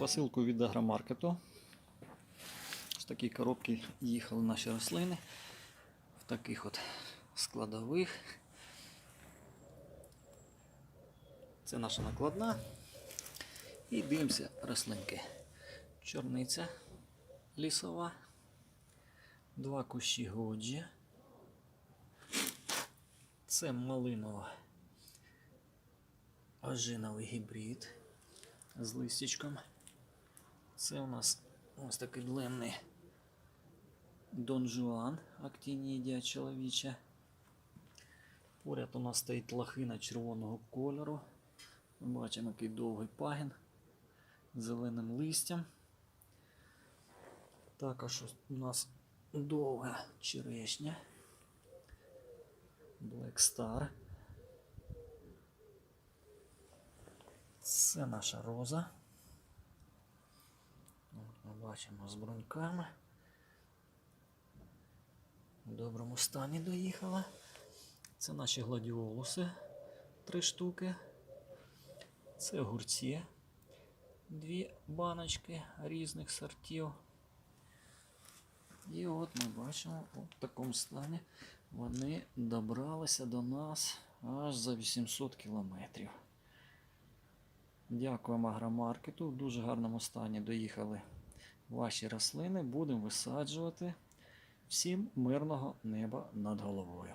посилку від агромаркету. З такій коробки їхали наші рослини. В таких от складових. Це наша накладна. І дивимося рослинки. Чорниця лісова. Два кущі годжі. Це малинова ожиновий гібрид з листячком. Це у нас ось такий длинний Дон Жуан актинідія чоловіча. Поряд у нас стоїть лохина червоного кольору. Ми бачимо який довгий пагін з зеленим листям. Також у нас довга черешня. Black Star. Це наша роза. Бачимо з бруньками. В доброму стані доїхала. Це наші гладіолуси. Три штуки. Це огурці. Дві баночки різних сортів. І от ми бачимо в такому стані вони добралися до нас аж за 800 кілометрів. Дякуємо агромаркету. В дуже гарному стані доїхали ваші рослини. Будемо висаджувати. Всім мирного неба над головою.